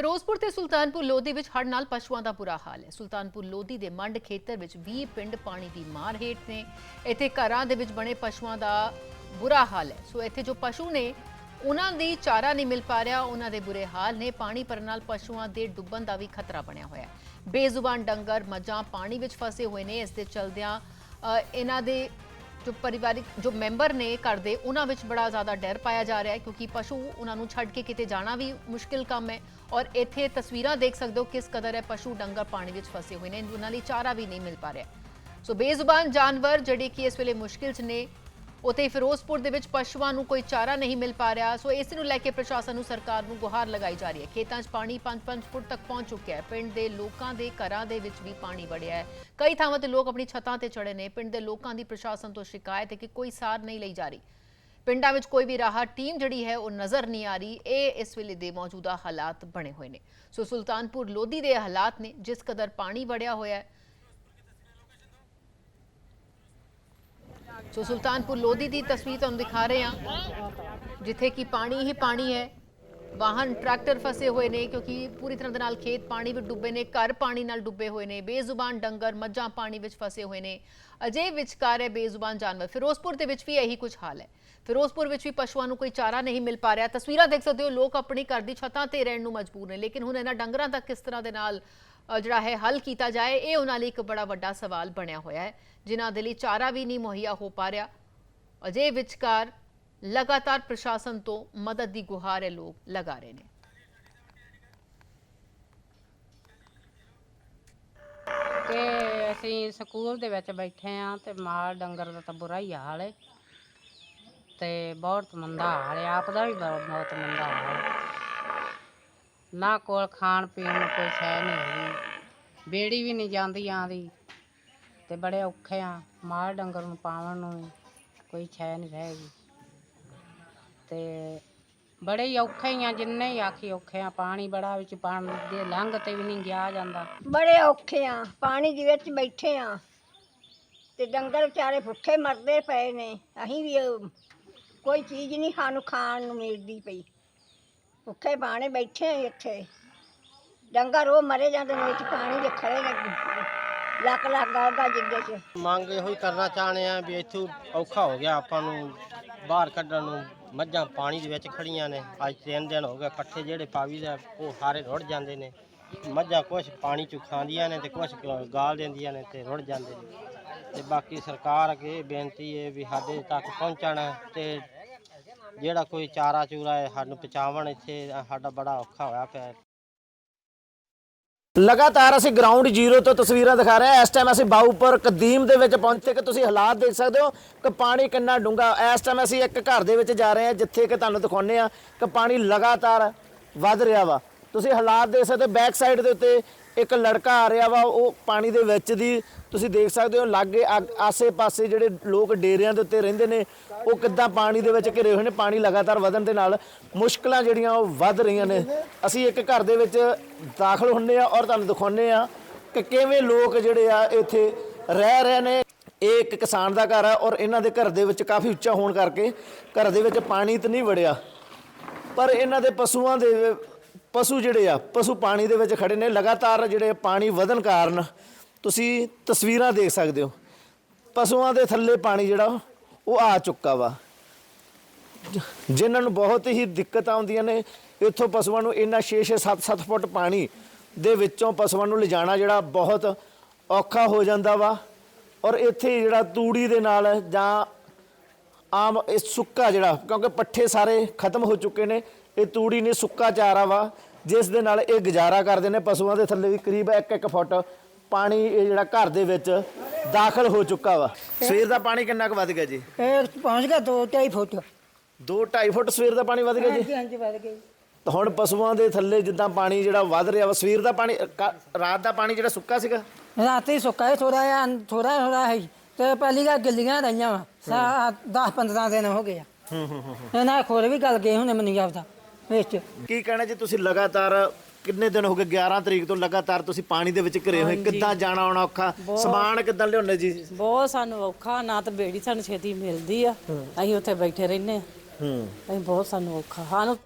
ਫਿਰੋਜ਼ਪੁਰ ਤੇ ਸੁਲਤਾਨਪੁਰ ਲੋਧੀ ਵਿੱਚ ਹੜ੍ਹ ਨਾਲ ਪਸ਼ੂਆਂ ਦਾ ਬੁਰਾ ਹਾਲ ਹੈ। ਸੁਲਤਾਨਪੁਰ ਲੋਧੀ ਦੇ ਮੰਡ ਖੇਤਰ ਵਿੱਚ 20 ਪਿੰਡ ਪਾਣੀ ਦੀ ਮਾਰ ਹੇਠ ਨੇ। ਇੱਥੇ ਘਰਾਂ ਦੇ ਵਿੱਚ ਬਣੇ ਪਸ਼ੂਆਂ ਦਾ ਬੁਰਾ ਹਾਲ ਹੈ। ਸੋ ਇੱਥੇ ਜੋ ਪਸ਼ੂ ਨੇ ਉਹਨਾਂ ਦੀ ਚਾਰਾ ਨਹੀਂ ਮਿਲ ਪਾ ਰਿਹਾ ਉਹਨਾਂ ਦੇ ਬੁਰੇ ਹਾਲ ਨੇ। ਪਾਣੀ ਭਰਨ ਨਾਲ ਪਸ਼ੂਆਂ ਦੇ ਡੁੱਬਣ ਦਾ ਵੀ ਖਤਰਾ ਬਣਿਆ ਹੋਇਆ ਹੈ। ਬੇਜ਼ੁਬਾਨ ਡੰਗਰ ਮੱਝਾਂ ਪਾਣੀ ਵਿੱਚ ਫਸੇ ਹੋਏ ਨੇ। ਇਸ ਦੇ ਚਲਦਿਆਂ ਅ, ਇਹਨਾਂ ਦੇ ਜੋ ਪਰਿਵਾਰਿਕ ਜੋ ਮੈਂਬਰ ਨੇ ਘਰ ਦੇ, ਉਹਨਾਂ ਵਿੱਚ ਬੜਾ ਜ਼ਿਆਦਾ ਡਰ ਪਾਇਆ ਜਾ ਰਿਹਾ ਹੈ ਕਿਉਂਕਿ ਪਸ਼ੂ ਉਹਨਾਂ ਨੂੰ ਛੱਡ ਕੇ ਕਿਤੇ ਜਾਣਾ ਵੀ ਮੁਸ਼ਕਿਲ ਕੰਮ ਹੈ ਔਰ ਇੱਥੇ ਤਸਵੀਰਾਂ ਦੇਖ ਸਕਦੇ ਹੋ ਕਿਸ ਕਦਰ ਹੈ ਪਸ਼ੂ ਡੰਗਰ ਪਾਣੀ ਵਿੱਚ ਫਸੇ ਹੋਏ ਨੇ, ਉਹਨਾਂ ਲਈ ਚਾਰਾ ਵੀ ਨਹੀਂ ਮਿਲ ਪਾ ਰਿਹਾ। ਸੋ ਬੇਜ਼ੁਬਾਨ ਜਾਨਵਰ ਜਿਹੜੇ ਕਿ ਇਸ ਵੇਲੇ ਮੁਸ਼ਕਿਲ 'ਚ ਨੇ ਉਤੇ ਫਿਰੋਜ਼ਪੁਰ ਦੇ ਵਿੱਚ ਪਸ਼ੂਆਂ ਨੂੰ ਕੋਈ ਚਾਰਾ ਨਹੀਂ ਮਿਲ ਪਾ ਰਿਹਾ, ਸੋ ਇਸ ਨੂੰ ਲੈ ਕੇ ਪ੍ਰਸ਼ਾਸਨ ਨੂੰ ਸਰਕਾਰ ਨੂੰ ਗੁਹਾਰ ਲਗਾਈ ਜਾ ਰਹੀ ਹੈ। ਖੇਤਾਂ 'ਚ ਪਾਣੀ 5-5 ਫੁੱਟ ਤੱਕ ਪਹੁੰਚ ਚੁੱਕਿਆ ਹੈ। ਪਿੰਡ ਦੇ ਲੋਕਾਂ ਦੇ ਘਰਾਂ ਦੇ ਵਿੱਚ ਵੀ ਪਾਣੀ ਵੜਿਆ ਹੈ। ਕਈ ਥਾਵਾਂ ਤੇ ਲੋਕ ਆਪਣੀ ਛੱਤਾਂ ਤੇ ਚੜੇ ਨੇ। ਪਿੰਡ ਦੇ ਲੋਕਾਂ ਦੀ ਪ੍ਰਸ਼ਾਸਨ ਤੋਂ ਸ਼ਿਕਾਇਤ ਹੈ ਕਿ ਕੋਈ ਸਾਰ ਨਹੀਂ ਲਈ ਜਾ ਰਹੀ। ਪਿੰਡਾਂ ਵਿੱਚ ਕੋਈ ਵੀ ਰਾਹਤ ਟੀਮ ਜਿਹੜੀ ਹੈ, ਉਹ ਨਜ਼ਰ ਨਹੀਂ ਆ ਰਹੀ। ਇਹ ਇਸ ਵੇਲੇ ਦੇ ਮੌਜੂਦਾ ਹਾਲਾਤ ਬਣੇ ਹੋਏ ਨੇ। ਸੋ ਸੁਲਤਾਨਪੁਰ ਲੋਧੀ ਦੇ ਹਾਲਾਤ ਨੇ, ਜਿਸ ਕਦਰ ਪਾਣੀ ਵੜਿਆ ਹੋਇਆ ਹੈ ਸੋ ਸੁਲਤਾਨਪੁਰ ਲੋਧੀ ਦੀ ਤਸਵੀਰ ਤੁਹਾਨੂੰ ਦਿਖਾ ਰਹੇ ਹਾਂ, ਜਿੱਥੇ ਕਿ ਪਾਣੀ ਹੀ ਪਾਣੀ ਹੈ। ਵਾਹਨ, ਟਰੈਕਟਰ ਫਸੇ ਹੋਏ ਨੇ ਕਿਉਂਕਿ ਪੂਰੀ ਤਰ੍ਹਾਂ ਦੇ ਨਾਲ ਖੇਤ ਪਾਣੀ ਵਿੱਚ ਡੁੱਬੇ ਨੇ, ਘਰ ਪਾਣੀ ਨਾਲ ਡੁੱਬੇ ਹੋਏ ਨੇ। ਬੇਜ਼ੁਬਾਨ ਡੰਗਰ ਮੱਝਾਂ ਪਾਣੀ ਵਿੱਚ ਫਸੇ ਹੋਏ ਨੇ। ਅਜੇ ਵਿਚਕਾਰ ਹੈ ਬੇਜ਼ੁਬਾਨ ਜਾਨਵਰ। ਫਿਰੋਜ਼ਪੁਰ ਦੇ ਵਿੱਚ ਵੀ ਇਹੀ ਕੁਝ ਹਾਲ ਹੈ। ਫਿਰੋਜ਼ਪੁਰ ਵਿੱਚ ਵੀ ਪਸ਼ੂਆਂ ਨੂੰ ਕੋਈ ਚਾਰਾ ਨਹੀਂ ਮਿਲ ਪਾ ਰਿਹਾ। ਤਸਵੀਰਾਂ ਦੇਖ ਸਕਦੇ ਹੋ, ਲੋਕ ਆਪਣੀ ਘਰ ਦੀ ਛੱਤਾਂ ਤੇ ਰਹਿਣ ਨੂੰ ਮਜਬੂਰ ਨੇ। ਲੇਕਿਨ ਹੁਣ ਇਹਨਾਂ ਡੰਗਰਾਂ ਦਾ ਕਿਸ ਤਰ੍ਹਾਂ ਦੇ ਨਾਲ ਜਿਹੜਾ ਹੈ ਹੱਲ ਕੀਤਾ ਜਾਏ, ਇਹ ਉਹਨਾਂ ਲਈ ਇੱਕ ਬੜਾ ਵੱਡਾ ਸਵਾਲ ਬਣਿਆ ਹੋਇਆ ਹੈ, ਜਿਨ੍ਹਾਂ ਦੇ ਲਈ ਚਾਰਾ ਵੀ ਨਹੀਂ ਮੁਹੱਈਆ ਹੋ ਪਾ ਰਿਹਾ। ਅਜੇ ਵਿਚਕਾਰ ਲਗਾਤਾਰ ਪ੍ਰਸ਼ਾਸਨ ਤੋਂ ਮਦਦ ਦੀ ਗੁਹਾਰ ਇਹ ਲੋਕ ਲਗਾ ਰਹੇ ਨੇ। ਤੇ ਅਸੀਂ ਸਕੂਲ ਦੇ ਵਿੱਚ ਬੈਠੇ ਆ ਤੇ ਮਾਲ ਡੰਗਰ ਦਾ ਤਾਂ ਬੁਰਾ ਹੀ ਹਾਲ ਹੈ। ਤੇ ਬਹੁਤ ਮੰਦਾ ਹਾਲ ਹੈ, ਆਪ ਦਾ ਵੀ ਬਹੁਤ ਮੰਦਾ ਹਾਲ ਹੈ। ਨਾ ਕੋਲ ਖਾਣ ਪੀਣ ਨੂੰ ਕੋਈ ਸ਼ੈ ਨਹੀਂ ਹੈਗੀ ਬੇੜੀ ਵੀ ਨਹੀਂ ਜਾਂਦੀ ਆਂਦੀ। ਤੇ ਬੜੇ ਔਖੇ ਆ। ਮਾਲ ਡੰਗਰ ਨੂੰ ਪਾਵਣ ਨੂੰ ਵੀ ਕੋਈ ਸ਼ੈ ਨਹੀਂ ਰਹੇਗੀ। ਤੇ ਬੜੇ ਹੀ ਔਖੇ ਹੀ ਆ, ਜਿੰਨੇ ਹੀ ਆਖੀ ਔਖੇ ਆ। ਪਾਣੀ ਬੜਾ ਵਿੱਚ ਪਾਣੀ ਦੇ ਲੰਘ ਤੇ ਵੀ ਨਹੀਂ ਗਿਆ ਜਾਂਦਾ। ਬੜੇ ਔਖੇ ਆ। ਪਾਣੀ ਦੇ ਵਿੱਚ ਬੈਠੇ ਆ। ਤੇ ਡੰਗਰ ਵਿਚਾਰੇ ਭੁੱਖੇ ਮਰਦੇ ਪਏ ਨੇ। ਅਸੀਂ ਵੀ ਕੋਈ ਚੀਜ਼ ਨਹੀਂ ਸਾਨੂੰ ਖਾਣ ਨੂੰ ਮਿਲਦੀ ਪਈ। ਭੁੱਖੇ ਬਾਣੇ ਬੈਠੇ ਆ ਇੱਥੇ। ਡੰਗਰ ਉਹ ਮਰੇ ਜਾਂਦੇ ਨੇ, ਵਿੱਚ ਪਾਣੀ ਦੇ ਖੜੇ ਨੇ। ਲੱਕ ਲੱਕ ਗਾਗਾ ਜਿੱਗੇ ਚ। ਮੰਗ ਇਹੋ ਹੀ ਕਰਨਾ ਚਾਹਣੇ ਆ ਵੀ ਇੱਥੋਂ ਔਖਾ ਹੋ ਗਿਆ ਆਪਾਂ ਨੂੰ, ਬਾਹਰ ਕੱਢਣ ਨੂੰ। ਮੱਝਾਂ ਪਾਣੀ ਦੇ ਵਿੱਚ ਖੜੀਆਂ ਨੇ। ਅੱਜ ਤਿੰਨ ਦਿਨ ਹੋ ਗਏ ਪੱਠੇ ਜਿਹੜੇ ਪਾਵੀ ਦਾ ਉਹ ਸਾਰੇ ਰੁੜ ਜਾਂਦੇ ਨੇ। ਮੱਝਾਂ ਕੁਛ ਪਾਣੀ ਚ ਖਾਂਦੀਆਂ ਨੇ ਤੇ ਕੁਛ ਗਾਲ ਦਿੰਦੀਆਂ ਨੇ ਤੇ ਰੁੜ ਜਾਂਦੇ ਨੇ। ਤੇ ਬਾਕੀ ਸਰਕਾਰ ਅੱਗੇ ਬੇਨਤੀ ਹੈ ਵੀ ਸਾਡੇ ਤੱਕ ਪਹੁੰਚਣ ਤੇ ਜਿਹੜਾ ਕੋਈ ਚਾਰਾ ਚੂਰਾ ਹੈ ਸਾਨੂੰ ਪਹੁੰਚਾਵਣ ਇੱਥੇ ਸਾਡਾ ਬੜਾ ਔਖਾ ਹੋਇਆ ਪਿਆ। ਲਗਾਤਾਰ ਅਸੀਂ ਗਰਾਊਂਡ ਜ਼ੀਰੋ ਤੋਂ ਤਸਵੀਰਾਂ ਦਿਖਾ ਰਹੇ ਹਾਂ। ਇਸ ਟਾਈਮ ਅਸੀਂ ਬਾਊਪਰ ਕਦੀਮ ਦੇ ਵਿੱਚ ਪਹੁੰਚੇ ਕਿ ਤੁਸੀਂ ਹਾਲਾਤ ਦੇਖ ਸਕਦੇ ਹੋ ਕਿ ਪਾਣੀ ਕਿੰਨਾ ਡੂੰਘਾ। ਇਸ ਟਾਈਮ ਅਸੀਂ ਇੱਕ ਘਰ ਦੇ ਵਿੱਚ ਜਾ ਰਹੇ ਹਾਂ, ਜਿੱਥੇ ਕਿ ਤੁਹਾਨੂੰ ਦਿਖਾਉਂਦੇ ਆ ਕਿ ਪਾਣੀ ਲਗਾਤਾਰ ਵੱਧ ਰਿਹਾ ਵਾ। ਤੁਸੀਂ ਹਾਲਾਤ ਦੇਖ ਸਕਦੇ ਹੋ ਬੈਕ ਸਾਈਡ ਦੇ ਉੱਤੇ ਇੱਕ ਲੜਕਾ ਆ ਰਿਹਾ ਵਾ, ਉਹ ਪਾਣੀ ਦੇ ਵਿੱਚ ਦੀ ਤੁਸੀਂ ਦੇਖ ਸਕਦੇ ਹੋ, ਲਾਗੇ ਆਸੇ-ਪਾਸੇ ਜਿਹੜੇ ਲੋਕ ਡੇਰਿਆਂ ਦੇ ਉੱਤੇ ਰਹਿੰਦੇ ਨੇ ਉਹ ਕਿੱਦਾਂ ਪਾਣੀ ਦੇ ਵਿੱਚ ਘਿਰੇ ਹੋਏ ਨੇ, ਪਾਣੀ ਲਗਾਤਾਰ ਵਧਣ ਦੇ ਨਾਲ ਮੁਸ਼ਕਲਾਂ ਜਿਹੜੀਆਂ ਉਹ ਵੱਧ ਰਹੀਆਂ ਨੇ। ਅਸੀਂ ਇੱਕ ਘਰ ਦੇ ਵਿੱਚ ਦਾਖਲ ਹੁੰਨੇ ਆ ਔਰ ਤੁਹਾਨੂੰ ਦਿਖਾਉਂਦੇ ਆ ਕਿ ਕਿਵੇਂ ਲੋਕ ਜਿਹੜੇ ਆ ਇੱਥੇ ਰਹਿ ਰਹੇ ਨੇ। ਇਹ ਇੱਕ ਕਿਸਾਨ ਦਾ ਘਰ ਆ ਔਰ ਇਹਨਾਂ ਦੇ ਘਰ ਦੇ ਵਿੱਚ ਕਾਫੀ ਉੱਚਾ ਹੋਣ ਕਰਕੇ ਘਰ ਦੇ ਵਿੱਚ ਪਾਣੀ ਤਾਂ ਨਹੀਂ ਵੜਿਆ। ਪਰ ਇਹਨਾਂ ਦੇ ਪਸ਼ੂਆਂ ਦੇ ਪਸ਼ੂ ਜਿਹੜੇ ਆ, ਪਸ਼ੂ ਪਾਣੀ ਦੇ ਵਿੱਚ ਖੜੇ ਨੇ, ਲਗਾਤਾਰ ਜਿਹੜੇ ਪਾਣੀ ਵਧਣ ਕਾਰਨ। ਤੁਸੀਂ ਤਸਵੀਰਾਂ ਦੇਖ ਸਕਦੇ ਹੋ। ਪਸ਼ੂਆਂ ਦੇ ਥੱਲੇ ਪਾਣੀ ਜਿਹੜਾ ਉਹ ਆ ਚੁੱਕਾ ਵਾ। ਜ- ਜਿਨ੍ਹਾਂ ਨੂੰ ਬਹੁਤ ਹੀ ਦਿੱਕਤ ਆਉਂਦੀਆਂ ਨੇ, ਇੱਥੋਂ ਪਸ਼ੂਆਂ ਨੂੰ ਇੰਨਾ 6-6 7-7 ਫੁੱਟ ਪਾਣੀ ਦੇ ਵਿੱਚੋਂ ਪਸ਼ੂਆਂ ਨੂੰ ਲਿਜਾਣਾ ਜਿਹੜਾ ਬਹੁਤ ਔਖਾ ਹੋ ਜਾਂਦਾ ਵਾ। ਔਰ ਇੱਥੇ ਜਿਹੜਾ ਤੂੜੀ ਦੇ ਨਾਲ ਜਾਂ ਆਮ ਇਹ ਸੁੱਕਾ ਜਿਹੜਾ, ਕਿਉਂਕਿ ਪੱਠੇ ਸਾਰੇ ਖਤਮ ਹੋ ਚੁੱਕੇ ਨੇ, ਇਹ ਤੂੜੀ ਨੇ ਸੁੱਕਾ ਚਾਰਾ ਵਾ, ਜਿਸ ਦੇ ਨਾਲ ਇਹ ਗੁਜ਼ਾਰਾ ਕਰਦੇ ਨੇ ਪਸ਼ੂਆਂ ਦੇ ਥੱਲੇ ਵੀ ਕਰੀਬ 1-1 ਫੁੱਟ ਪਾਣੀ ਇਹ ਜਿਹੜਾ ਘਰ ਦੇ ਵਿੱਚ ਦਾਖਲ ਹੋ ਚੁੱਕਾ ਵਾ। ਸਵੇਰ ਦਾ ਪਾਣੀ ਕਿੰਨਾ ਕੁ ਵੱਧ ਗਿਆ ਜੀ? ਇਹ ਪਹੁੰਚ ਗਿਆ 2.5 ਫੁੱਟ। 2-2.5 ਫੁੱਟ ਸਵੇਰ ਦਾ ਪਾਣੀ ਵੱਧ ਗਿਆ ਜੀ? ਹਾਂਜੀ ਵੱਧ ਗਈ ਤਾਂ ਹੁਣ ਪਸ਼ੂਆਂ ਦੇ ਥੱਲੇ ਜਿੱਦਾਂ ਪਾਣੀ ਜਿਹੜਾ ਵੱਧ ਰਿਹਾ ਵਾ ਸਵੇਰ ਦਾ ਪਾਣੀ ਕ- ਰਾਤ ਦਾ ਪਾਣੀ ਜਿਹੜਾ ਸੁੱਕਾ ਸੀਗਾ? ਰਾਤੀ ਸੁੱਕਾ ਥੋੜਾ ਜਿਹਾ ਥੋੜਾ ਥੋੜਾ ਹੈ ਤੇ ਪਹਿਲੀ ਗੱਲ ਗਿੱਲੀਆਂ ਰਹੀਆਂ ਵਾ 10 15 ਦਿਨ ਹੋ ਗਏ ਆ। ਹੂੰ ਹੂੰ ਹੂੰ ਇਹਨਾਂ ਖੋਰ ਵੀ ਗਲ ਗਏ ਹੁਣੇ ਮਨੀ ਜਾਪਦਾ ਵਿੱਚ। ਕੀ ਕਹਿਣਾ ਜੀ ਤੁਸੀਂ ਲਗਾਤਾਰ ਕਿੰਨੇ ਦਿਨ ਹੋ ਗਏ? 11 ਤਰੀਕ ਤੋਂ ਲਗਾਤਾਰ ਤੁਸੀਂ ਪਾਣੀ ਦੇ ਵਿੱਚ ਘਿਰੇ ਹੋਏ। ਕਿੱਦਾਂ ਜਾਣਾ ਆਉਣਾ ਔਖਾ? ਸਮਾਨ ਕਿੱਦਾਂ ਲਿਆਉਂਦੇ ਜੀ? ਬਹੁਤ ਸਾਨੂੰ ਔਖਾ। ਨਾ ਤਾਂ ਬੇੜੀ ਸਾਨੂੰ ਛੇਤੀ ਮਿਲਦੀ ਆ। ਅਸੀਂ ਉੱਥੇ ਬੈਠੇ ਰਹਿੰਦੇ ਆ। ਹੂੰ। ਅਸੀਂ ਬਹੁਤ ਸਾਨੂੰ ਔਖਾ। ਸਾਨੂੰ